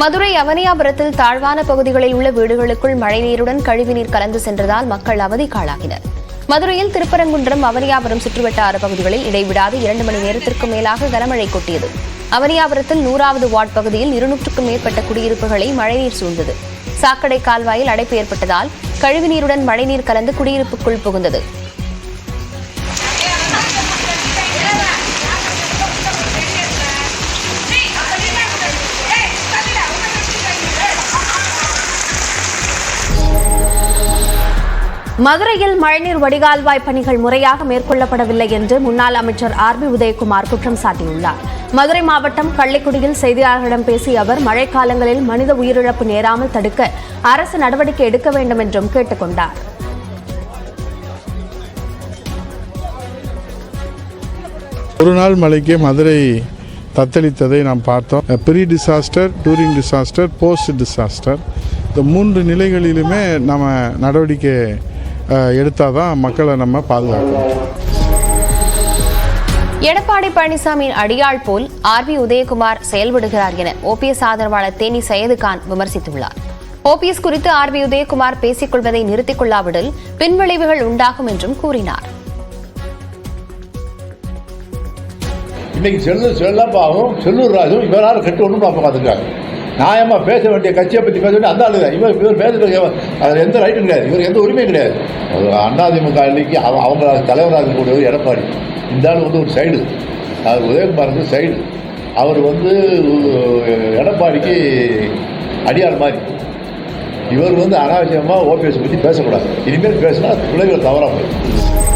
மதுரை அவனியாபுரத்தில் தாழ்வான பகுதிகளில் உள்ள வீடுகளுக்குள் மழைநீருடன் கழிவுநீர் கலந்து சென்றதால் மக்கள் அவதிக்காளாகினர் மதுரையில் திருப்பரங்குன்றம் அவனியாபுரம் சுற்றுவட்டார பகுதிகளில் இடைவிடாது இரண்டு மணி நேரத்திற்கு மேலாக கனமழை கொட்டியது. அவனியாபுரத்தில் நூறாவது வார்டு பகுதியில் இருநூற்றுக்கும் மேற்பட்ட குடியிருப்புகளை மழைநீர் சூழ்ந்தது. சாக்கடை கால்வாயில் அடைப்பு ஏற்பட்டதால் கழிவுநீருடன் மழைநீர் கலந்து குடியிருப்புக்குள் புகுந்தது. மதுரையில் மழைநீர் வடிகால்வாய் பணிகள் முறையாக மேற்கொள்ளப்படவில்லை என்று முன்னாள் அமைச்சர் ஆர் பி உதயகுமார் குற்றம் சாட்டியுள்ளார். மதுரை மாவட்டம் கள்ளிக்குடியில் செய்தியாளர்களிடம் பேசிய அவர் மழைக்காலங்களில் மனித உயிரிழப்பு நேராமல் தடுக்க அரசு நடவடிக்கை எடுக்க வேண்டும் என்றும் கேட்டுக் கொண்டார். ஒரு நாள் மலைக்கு மதுரை தத்தளித்ததை நாம் பார்த்தோம். Pre disaster during disaster post disaster இந்த மூன்று நிலைகளிலுமே நம்ம நடவடிக்கை எடுத்தால் தான் மக்களை நம்ம பாதுகாக்கணும். எடப்பாடி பழனிசாமியின் அடியாள் போல் ஆர் பி உதயகுமார் செயல்படுகிறார் என ஓபிஎஸ் ஆதரவாளர் தேனி சையதுகான் விமர்சித்துள்ளார். ஓபிஎஸ் குறித்து ஆர் பி உதயகுமார் பேசிக் கொள்வதை நிறுத்திக் கொள்ளாவிடில் பின்விளைவுகள் உண்டாகும் என்றும் கூறினார். இன்னைக்கு செல்லூர் செல்லப்பாவும் செல்லூர் ராஜும் இவரால் கட்டு ஒன்றும் பார்ப்போம் பார்த்துருக்காங்க நியாயமாக பேச வேண்டிய கட்சியை பற்றி பேச வேண்டிய அந்த ஆளு தான். இவர் இவர் பேசுறது அதில் எந்த ரைட்டும் கிடையாது. இவருக்கு எந்த உரிமையும் கிடையாது. அது அதிமுக அன்னைக்கு அவ- அவங்க தலைவராக இருக்கக்கூடியவர் எடப்பாடி. இந்த ஆள் வந்து ஒரு சைடு. அது உதயகுமார் சைடு. அவர் வந்து எடப்பாடிக்கு அடியார் மாதிரி. இவர் வந்து அனாவசியமாக ஓபிஎஸ் பற்றி பேசக்கூடாது. இனிமேல் பேசினா பிள்ளைகள் தவறாக போயிடும்.